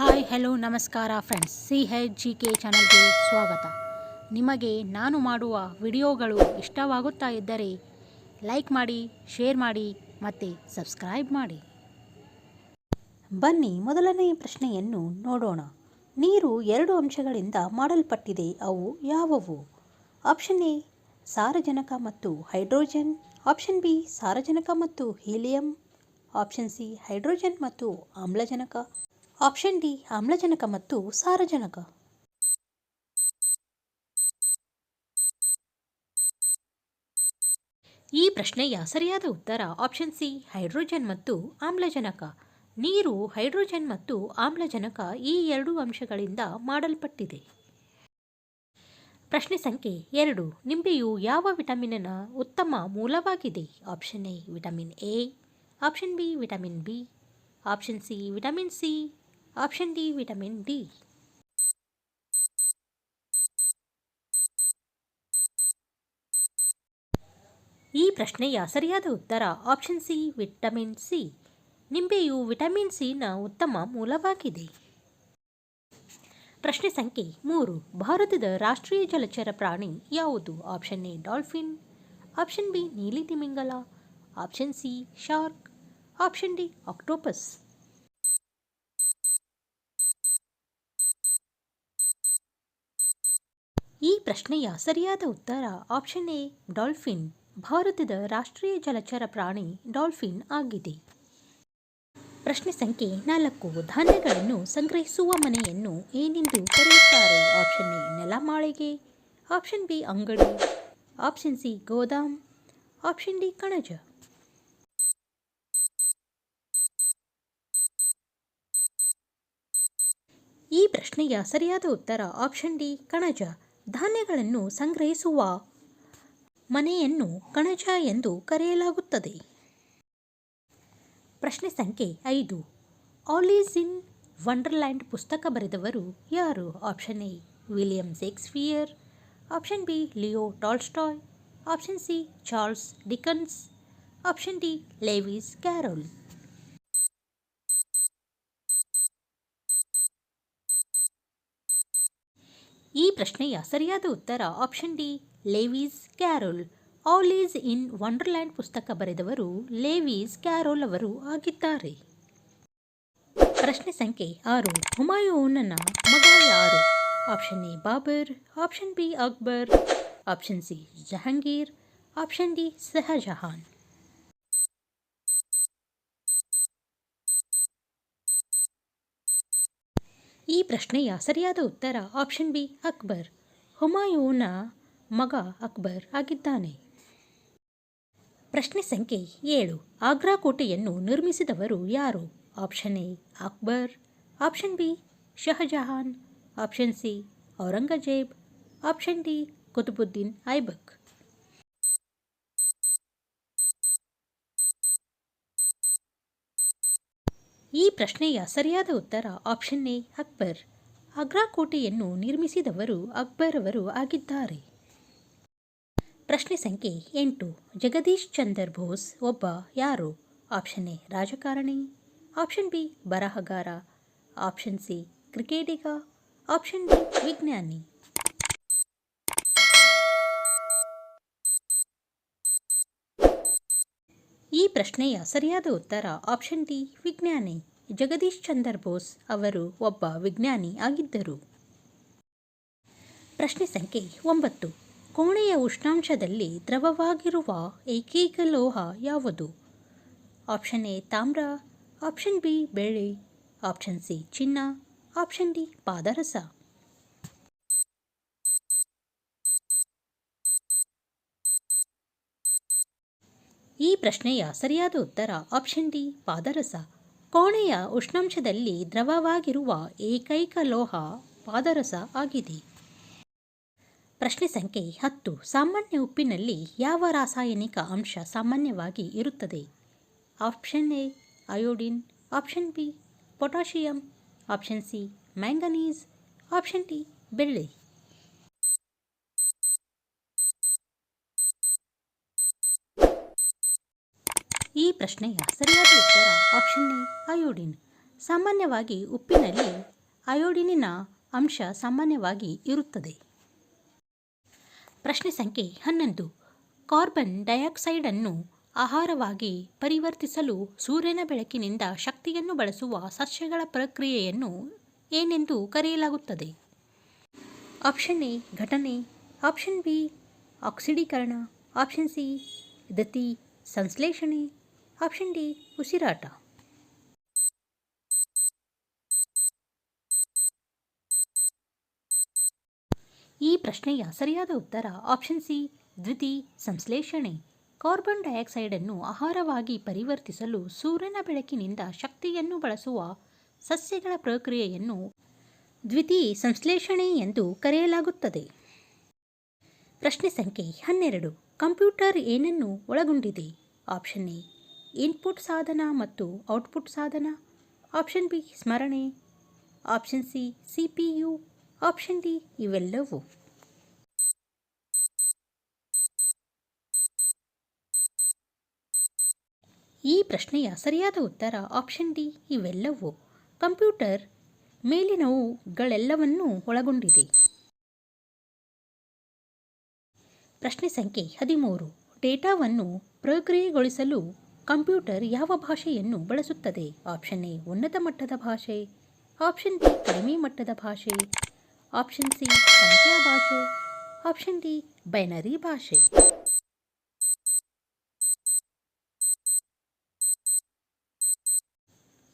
Hi hello ನಮಸ್ಕಾರ friends C H G K ಚಾನಲ್ಗೆ ಸ್ವಾಗತ. ನಿಮಗೆ ನಾನು ಮಾಡುವ ವಿಡಿಯೋಗಳು ಇಷ್ಟವಾಗುತ್ತಾ ಇದ್ದರೆ ಲೈಕ್ ಮಾಡಿ ಶೇರ್ ಮಾಡಿ ಮತ್ತು ಸಬ್ಸ್ಕ್ರೈಬ್ ಮಾಡಿ. ಬನ್ನಿ ಮೊದಲನೇ ಪ್ರಶ್ನೆಯನ್ನು ನೋಡೋಣ. ನೀರು ಎರಡು ಅಂಶಗಳಿಂದ ಮಾಡಲ್ಪಟ್ಟಿದೆ, ಅವು ಯಾವುವು? ಆಪ್ಷನ್ ಎ, ಸಾರಜನಕ ಮತ್ತು ಹೈಡ್ರೋಜನ್. ಆಪ್ಷನ್ ಬಿ, ಸಾರಜನಕ ಮತ್ತು ಹೀಲಿಯಂ. ಆಪ್ಷನ್ ಸಿ, ಹೈಡ್ರೋಜನ್ ಮತ್ತು ಆಮ್ಲಜನಕ. ಆಪ್ಷನ್ ಡಿ, ಆಮ್ಲಜನಕ ಮತ್ತು ಸಾರಜನಕ. ಈ ಪ್ರಶ್ನೆಯ ಸರಿಯಾದ ಉತ್ತರ ಆಪ್ಷನ್ ಸಿ, ಹೈಡ್ರೋಜನ್ ಮತ್ತು ಆಮ್ಲಜನಕ. ನೀರು, ಹೈಡ್ರೋಜನ್ ಮತ್ತು ಆಮ್ಲಜನಕ ಈ ಎರಡು ಅಂಶಗಳಿಂದ ಮಾಡಲ್ಪಟ್ಟಿದೆ. ಪ್ರಶ್ನೆ ಸಂಖ್ಯೆ ಎರಡು, ನಿಂಬೆಯು ಯಾವ ವಿಟಮಿನ್ನ ಉತ್ತಮ ಮೂಲವಾಗಿದೆ? Option A, vitamin A. Option B, vitamin B. Option C, vitamin C. Option D vitamin D ಈ ಪ್ರಶ್ನೆಯ ಸರಿಯಾದ ಉತ್ತರ ಆಪ್ಷನ್ ಸಿ ವಿಟಮಿನ್ ಸಿ ನಿಂಬೆಯು ವಿಟಮಿನ್ ಸಿನ ಉತ್ತಮ ಮೂಲವಾಗಿದೆ. ಪ್ರಶ್ನೆ ಸಂಖ್ಯೆ ಮೂರು. ಭಾರತದ ರಾಷ್ಟ್ರೀಯ ಜಲಚರ ಪ್ರಾಣಿ ಯಾವುದು? Option A dolphin option B ನೀಲಿ ತಿಮಿಂಗಲ. Option C shark option D octopus ಈ ಪ್ರಶ್ನೆಯ ಸರಿಯಾದ ಉತ್ತರ ಆಪ್ಷನ್ ಎ ಡಾಲ್ಫಿನ್ ಭಾರತದ ರಾಷ್ಟ್ರೀಯ ಜಲಚರ ಪ್ರಾಣಿ ಡಾಲ್ಫಿನ್ ಆಗಿದೆ. ಪ್ರಶ್ನೆ ಸಂಖ್ಯೆ ನಾಲ್ಕು, ಧಾನ್ಯಗಳನ್ನು ಸಂಗ್ರಹಿಸುವ ಮನೆಯನ್ನು ಏನೆಂದು ಕರೆಯುತ್ತಾರೆ? ಆಪ್ಷನ್ ಎ ನೆಲಮಾಳಿಗೆ. ಆಪ್ಷನ್ ಬಿ ಅಂಗಡಿ. ಆಪ್ಷನ್ ಸಿ ಗೋದಾಮ್. ಆಪ್ಷನ್ ಡಿ ಕಣಜ. ಈ ಪ್ರಶ್ನೆಯ ಸರಿಯಾದ ಉತ್ತರ ಆಪ್ಷನ್ ಡಿ ಕಣಜ. ಧಾನ್ಯಗಳನ್ನು ಸಂಗ್ರಹಿಸುವ ಮನೆಯನ್ನು ಕಣಜ ಎಂದು ಕರೆಯಲಾಗುತ್ತದೆ. ಪ್ರಶ್ನೆ ಸಂಖ್ಯೆ ಐದು. ಆಲೀಸ್ ಇನ್ ವಂಡರ್ಲ್ಯಾಂಡ್ ಪುಸ್ತಕ ಬರೆದವರು ಯಾರು? Option A, William Shakespeare. Option B, Leo Tolstoy. Option C, Charles Dickens. Option D, Lewis Carroll. ಈ ಪ್ರಶ್ನೆಯ ಸರಿಯಾದ ಉತ್ತರ option D Lewis Carroll Alice in Wonderland ಪುಸ್ತಕ ಬರೆದವರು ಲೇವೀಸ್ ಕ್ಯಾರೋಲ್ ಅವರು ಆಗಿದ್ದಾರೆ. ಪ್ರಶ್ನೆ ಸಂಖ್ಯೆ ಆರು, ಹುಮಾಯೂನನ ಮಗ ಯಾರು? Option A Babur option B Akbar option C Jahangir option D Shahjahan ಈ ಪ್ರಶ್ನೆಯ ಸರಿಯಾದ ಉತ್ತರ ಆಪ್ಷನ್ ಬಿ ಅಕ್ಬರ್. ಹುಮಾಯೂನ ಮಗ ಅಕ್ಬರ್ ಆಗಿದ್ದಾನೆ. ಪ್ರಶ್ನೆ ಸಂಖ್ಯೆ ಏಳು. ಆಗ್ರಾ ಕೋಟೆಯನ್ನು ನಿರ್ಮಿಸಿದವರು ಯಾರು? Option A Akbar. Option B Shahjahan. Option C Aurangzeb. Option D Qutubuddin Aibak. ಈ ಪ್ರಶ್ನೆಯ ಸರಿಯಾದ ಉತ್ತರ ಆಪ್ಷನ್ ಎ, ಅಕ್ಬರ್. ಆಗ್ರಾ ಕೋಟೆಯನ್ನು ನಿರ್ಮಿಸಿದವರು ಅಕ್ಬರ್ ಅವರು ಆಗಿದ್ದಾರೆ. ಪ್ರಶ್ನೆ ಸಂಖ್ಯೆ ಎಂಟು. ಜಗದೀಶ್ ಚಂದರ್ ಬೋಸ್ ಒಬ್ಬ ಯಾರು? ಆಪ್ಷನ್ ಎ, ರಾಜಕಾರಣಿ. ಆಪ್ಷನ್ ಬಿ, ಬರಹಗಾರ. ಆಪ್ಷನ್ ಸಿ, ಕ್ರಿಕೆಟಿಗ. ಆಪ್ಷನ್ ಡಿ, ವಿಜ್ಞಾನಿ. ಈ ಪ್ರಶ್ನೆಯ ಸರಿಯಾದ ಉತ್ತರ ಆಪ್ಷನ್ ಡಿ ವಿಜ್ಞಾನಿ. ಜಗದೀಶ್ ಚಂದರ್ ಬೋಸ್ ಅವರು ಒಬ್ಬ ವಿಜ್ಞಾನಿ ಆಗಿದ್ದರು. ಪ್ರಶ್ನೆ ಸಂಖ್ಯೆ ಒಂಬತ್ತು. ಕೋಣೆಯ ಉಷ್ಣಾಂಶದಲ್ಲಿ ದ್ರವವಾಗಿರುವ ಏಕೈಕ ಲೋಹ ಯಾವುದು? ಆಪ್ಷನ್ ಎ ತಾಮ್ರ. ಆಪ್ಷನ್ ಬಿ ಬೆಳ್ಳಿ. ಆಪ್ಷನ್ ಸಿ ಚಿನ್ನ. ಆಪ್ಷನ್ ಡಿ ಪಾದರಸ. ಈ ಪ್ರಶ್ನೆಯ ಸರಿಯಾದ ಉತ್ತರ ಆಪ್ಷನ್ ಡಿ ಪಾದರಸ. ಕೋಣೆಯ ಉಷ್ಣಾಂಶದಲ್ಲಿ ದ್ರವವಾಗಿರುವ ಏಕೈಕ ಲೋಹ ಪಾದರಸ ಆಗಿದೆ. ಪ್ರಶ್ನೆ ಸಂಖ್ಯೆ ಹತ್ತು, ಸಾಮಾನ್ಯ ಉಪ್ಪಿನಲ್ಲಿ ಯಾವ ರಾಸಾಯನಿಕ ಅಂಶ ಸಾಮಾನ್ಯವಾಗಿ ಇರುತ್ತದೆ? Option A iodine option B potassium option C manganese option D ಬೆಳ್ಳಿ. ಈ ಪ್ರಶ್ನೆಯ ಸರಿಯಾದ ಉತ್ತರ ಆಪ್ಷನ್ ಎ ಅಯೋಡಿನ್ ಸಾಮಾನ್ಯವಾಗಿ ಉಪ್ಪಿನಲ್ಲಿ ಅಯೋಡಿನಿನ ಅಂಶ ಸಾಮಾನ್ಯವಾಗಿ ಇರುತ್ತದೆ. ಪ್ರಶ್ನೆ ಸಂಖ್ಯೆ ಹನ್ನೊಂದು. ಕಾರ್ಬನ್ ಡೈಆಕ್ಸೈಡನ್ನು ಆಹಾರವಾಗಿ ಪರಿವರ್ತಿಸಲು ಸೂರ್ಯನ ಬೆಳಕಿನಿಂದ ಶಕ್ತಿಯನ್ನು ಬಳಸುವ ಸಸ್ಯಗಳ ಪ್ರಕ್ರಿಯೆಯನ್ನು ಏನೆಂದು ಕರೆಯಲಾಗುತ್ತದೆ? ಆಪ್ಷನ್ ಎ, ಘಟನೆ. ಆಪ್ಷನ್ ಬಿ ಆಕ್ಸಿಡೀಕರಣ ಆಪ್ಷನ್ ಸಿ ದತಿ ಸಂಶ್ಲೇಷಣೆ. ಆಪ್ಷನ್ ಡಿ ಉಸಿರಾಟ ಈ ಪ್ರಶ್ನೆಯ ಸರಿಯಾದ ಉತ್ತರ ಆಪ್ಷನ್ ಸಿ ದ್ವಿತಿ, ಸಂಶ್ಲೇಷಣೆ. ಕಾರ್ಬನ್ ಡೈಆಕ್ಸೈಡನ್ನು ಆಹಾರವಾಗಿ ಪರಿವರ್ತಿಸಲು ಸೂರ್ಯನ ಬೆಳಕಿನಿಂದ ಶಕ್ತಿಯನ್ನು ಬಳಸುವ ಸಸ್ಯಗಳ ಪ್ರಕ್ರಿಯೆಯನ್ನು ದ್ವಿತಿ, ಸಂಶ್ಲೇಷಣೆ ಎಂದು ಕರೆಯಲಾಗುತ್ತದೆ. ಪ್ರಶ್ನೆ ಸಂಖ್ಯೆ ಹನ್ನೆರಡು. ಕಂಪ್ಯೂಟರ್ ಏನನ್ನು ಒಳಗೊಂಡಿದೆ? ಆಪ್ಷನ್ ಎ ಇನ್ಪುಟ್ ಸಾಧನ ಮತ್ತು ಔಟ್ಪುಟ್ ಸಾಧನ. ಆಪ್ಷನ್ ಬಿ, ಸ್ಮರಣೆ. Option C C P U option D, ಇವೆಲ್ಲವೂ. ಈ ಪ್ರಶ್ನೆಯ ಸರಿಯಾದ ಉತ್ತರ ಆಪ್ಷನ್ ಡಿ, ಇವೆಲ್ಲವೂ. ಕಂಪ್ಯೂಟರ್ ಮೇಲಿನವುಗಳೆಲ್ಲವನ್ನೂ ಒಳಗೊಂಡಿದೆ. ಪ್ರಶ್ನೆ ಸಂಖ್ಯೆ ಹದಿಮೂರು. ಡೇಟಾವನ್ನು ಪ್ರಕ್ರಿಯೆಗೊಳಿಸಲು ಕಂಪ್ಯೂಟರ್ ಯಾವ ಭಾಷೆಯನ್ನು ಬಳಸುತ್ತದೆ? ಆಪ್ಷನ್ ಎ, ಉನ್ನತ ಮಟ್ಟದ ಭಾಷೆ. ಆಪ್ಷನ್ ಬಿ, ಕಡಿಮೆ ಮಟ್ಟದ ಭಾಷೆ. ಆಪ್ಷನ್ ಸಿ, ಸಂಖ್ಯಾ ಭಾಷೆ. ಆಪ್ಷನ್ ಡಿ, ಬೈನರಿ ಭಾಷೆ.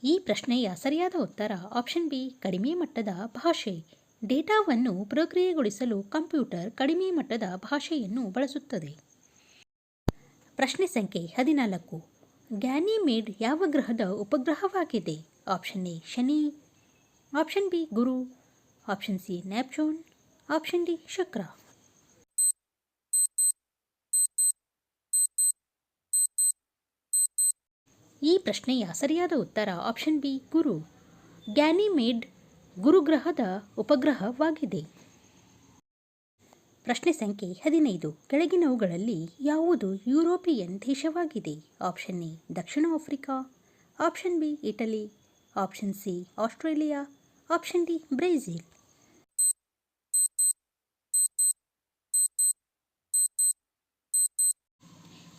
ಈ ಪ್ರಶ್ನೆಯ ಸರಿಯಾದ ಉತ್ತರ ಆಪ್ಷನ್ ಬಿ, ಕಡಿಮೆ ಮಟ್ಟದ ಭಾಷೆ. ಡೇಟಾವನ್ನು ಪ್ರಕ್ರಿಯೆಗೊಳಿಸಲು ಕಂಪ್ಯೂಟರ್ ಕಡಿಮೆ ಮಟ್ಟದ ಭಾಷೆಯನ್ನು ಬಳಸುತ್ತದೆ. ಪ್ರಶ್ನೆ ಸಂಖ್ಯೆ ಹದಿನಾಲ್ಕು. ಗ್ಯಾನಿಮೇಡ್ ಯಾವ ಗ್ರಹದ ಉಪಗ್ರಹವಾಗಿದೆ? ಆಪ್ಷನ್ ಎ ಶನಿ. ಆಪ್ಷನ್ ಬಿ ಗುರು. Option C Neptune option D ಶುಕ್ರ. ಈ ಪ್ರಶ್ನೆಯ ಸರಿಯಾದ ಉತ್ತರ ಆಪ್ಷನ್ ಬಿ ಗುರು. ಗ್ಯಾನಿಮೇಡ್ ಗುರುಗ್ರಹದ ಉಪಗ್ರಹವಾಗಿದೆ. ಪ್ರಶ್ನೆ ಸಂಖ್ಯೆ ಹದಿನೈದು. ಕೆಳಗಿನವುಗಳಲ್ಲಿ ಯಾವುದು ಯುರೋಪಿಯನ್ ದೇಶವಾಗಿದೆ? Option A, Dakshina Africa. Option B, Italy. Option C, Australia. Option D, Brazil.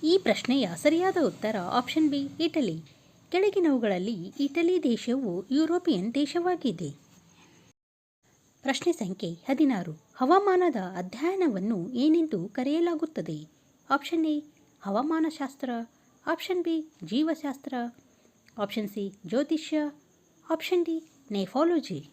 ಈ ಪ್ರಶ್ನೆಯ ಸರಿಯಾದ ಉತ್ತರ ಆಪ್ಷನ್ ಬಿ, ಇಟಲಿ. ಕೆಳಗಿನವುಗಳಲ್ಲಿ ಇಟಲಿ ದೇಶವು ಯುರೋಪಿಯನ್ ದೇಶವಾಗಿದೆ. ಪ್ರಶ್ನೆ ಸಂಖ್ಯೆ ಹದಿನಾರು. ಹವಾಮಾನದ ಅಧ್ಯಯನವನ್ನು ಏನೆಂದು ಕರೆಯಲಾಗುತ್ತದೆ? ಆಪ್ಷನ್ ಎ, ಹವಾಮಾನಶಾಸ್ತ್ರ. ಆಪ್ಷನ್ ಬಿ, ಜೀವಶಾಸ್ತ್ರ. ಆಪ್ಷನ್ ಸಿ, ಜ್ಯೋತಿಷ್ಯ. Option D, nephology.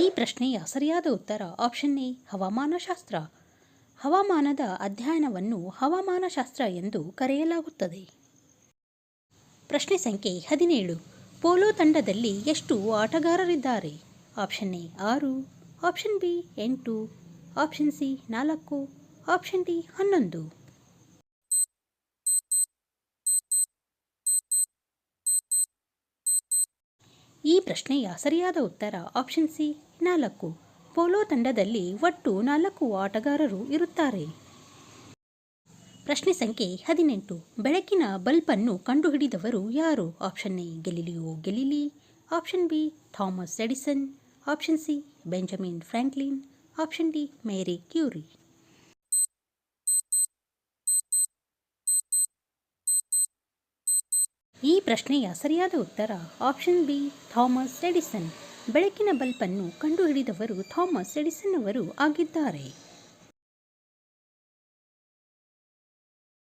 ಈ ಪ್ರಶ್ನೆಯ ಸರಿಯಾದ ಉತ್ತರ ಆಪ್ಷನ್ ಎ, ಹವಾಮಾನಶಾಸ್ತ್ರ. ಹವಾಮಾನದ ಅಧ್ಯಯನವನ್ನು ಹವಾಮಾನಶಾಸ್ತ್ರ ಎಂದು ಕರೆಯಲಾಗುತ್ತದೆ. ಪ್ರಶ್ನೆ ಸಂಖ್ಯೆ ಹದಿನೇಳು. ಪೋಲೋ ತಂಡದಲ್ಲಿ ಎಷ್ಟು ಆಟಗಾರರಿದ್ದಾರೆ? ಆಪ್ಷನ್ ಎ ಆರು, ಆಪ್ಷನ್ ಬಿ ಎಂಟು, ಆಪ್ಷನ್ ಸಿ ನಾಲ್ಕು, ಆಪ್ಷನ್ ಡಿ ಹನ್ನೊಂದು. ಈ ಪ್ರಶ್ನೆಯ ಸರಿಯಾದ ಉತ್ತರ ಆಪ್ಷನ್ ಸಿ ನಾಲ್ಕು. ಪೋಲೋ ತಂಡದಲ್ಲಿ ಒಟ್ಟು ನಾಲ್ಕು ಆಟಗಾರರು ಇರುತ್ತಾರೆ. ಪ್ರಶ್ನೆ ಸಂಖ್ಯೆ ಹದಿನೆಂಟು. ಬೆಳಕಿನ ಬಲ್ಬನ್ನು ಕಂಡುಹಿಡಿದವರು ಯಾರು? Option A, Galileo Galilei. Option B, Thomas Edison. Option C, Benjamin Franklin option D, Marie Curie. ಈ ಪ್ರಶ್ನೆಯ ಸರಿಯಾದ ಉತ್ತರ ಆಪ್ಷನ್ ಬಿ, ಥಾಮಸ್ ಎಡಿಸನ್. ಬೆಳಕಿನ ಬಲ್ಪನ್ನು ಕಂಡುಹಿಡಿದವರು ಥಾಮಸ್ ಎಡಿಸನ್ ಅವರು ಆಗಿದ್ದಾರೆ.